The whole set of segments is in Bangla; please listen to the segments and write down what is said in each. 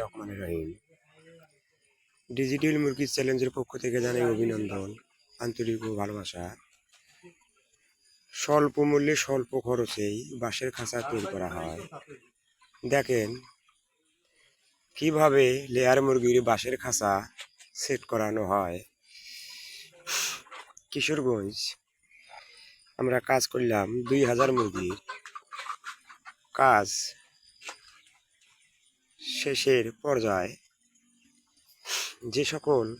রহমানের রহিম ডিজিটাল মুরগির চ্যালেঞ্জের পক্ষ থেকে জানাই অভিনন্দন, আন্তরিক ও ভালোবাসা। স্বল্প মূল্যে স্বল্প খরচেই বাঁশের খাঁচা তৈরি করা হয়। দেখেন, কীভাবে লেয়ার মুরগির বাঁশের খাঁচা সেট করানো হয়। কিশোরগঞ্জ, আমরা কাজ করলাম দুই হাজার মুরগির কাজ। শেষের পর্যায়ে। যে সকল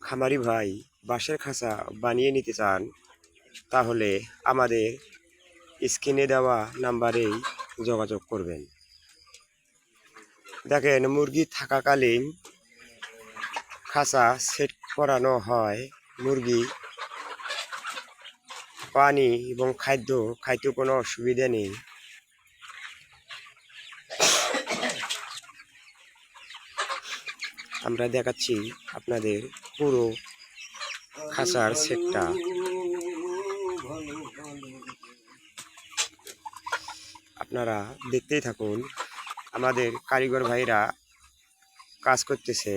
খামারি ভাই বাঁশের খাঁচা বানিয়ে নিতে চান, তাহলে আমাদের স্ক্রিনে দেওয়া নাম্বারেই যোগাযোগ করবেন। দেখেন, মুরগি থাকাকালীন খাঁচা সেট করানো হয়। মুরগি পানি এবং খাদ্য, খাইতে কোনো অসুবিধা নেই। আমরা দেখাচ্ছি আপনাদের পুরো খাঁচার সেটটা। আপনারা দেখতেই থাকুন আমাদের কারিগর ভাইরা কাজ করতেছে।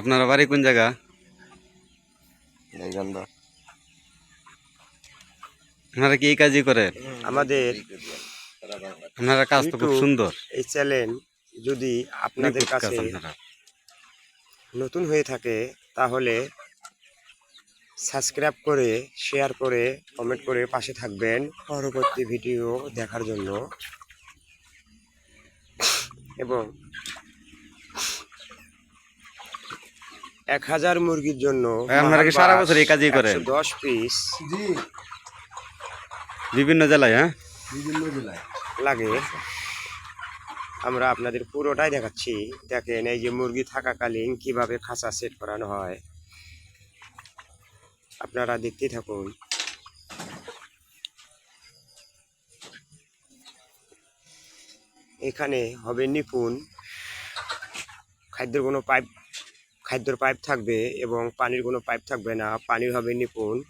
আপনারা বাড়ি কোন জায়গা? আপনারা কি এই কাজই করেন? আমাদের আপনারা কাজ তো খুব সুন্দর। এই চ্যানেল যদি আপনাদের কাছে নতুন হয়ে থাকে তাহলে সাবস্ক্রাইব করে শেয়ার করে কমেন্ট করে পাশে থাকবেন পরবর্তী ভিডিও দেখার জন্য। এবং এক হাজার মুরগির জন্য আপনারা কি সারা বছর এই কাজই করেন? দশ পিস বিভিন্ন জেলায় হ্যাঁ? বিভিন্ন জেলায়। লাগে। আমরা আপনাদের পুরোটাই দেখাচ্ছি। দেখেন, এই যে মুরগি থাকাকালীন কীভাবে খাঁচা সেট করানো হয়। আপনারা দেখতেই থাকুন। এখানে হবে নিপুণ। খাদ্যের কোনো পাইপ, খাদ্যর পাইপ থাকবে এবং পানির কোনো পাইপ থাকবে না। পানির হবে নিপুণ।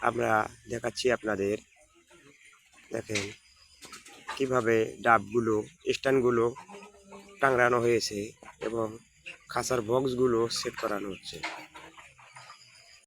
আমরা দেখাচ্ছি আপনাদের। দেখেন। কীভাবে ডাবগুলো স্ট্যান্ডগুলো টাঙড়ানো হয়েছে এবং খাঁচার বক্সগুলো সেট করানো হচ্ছে।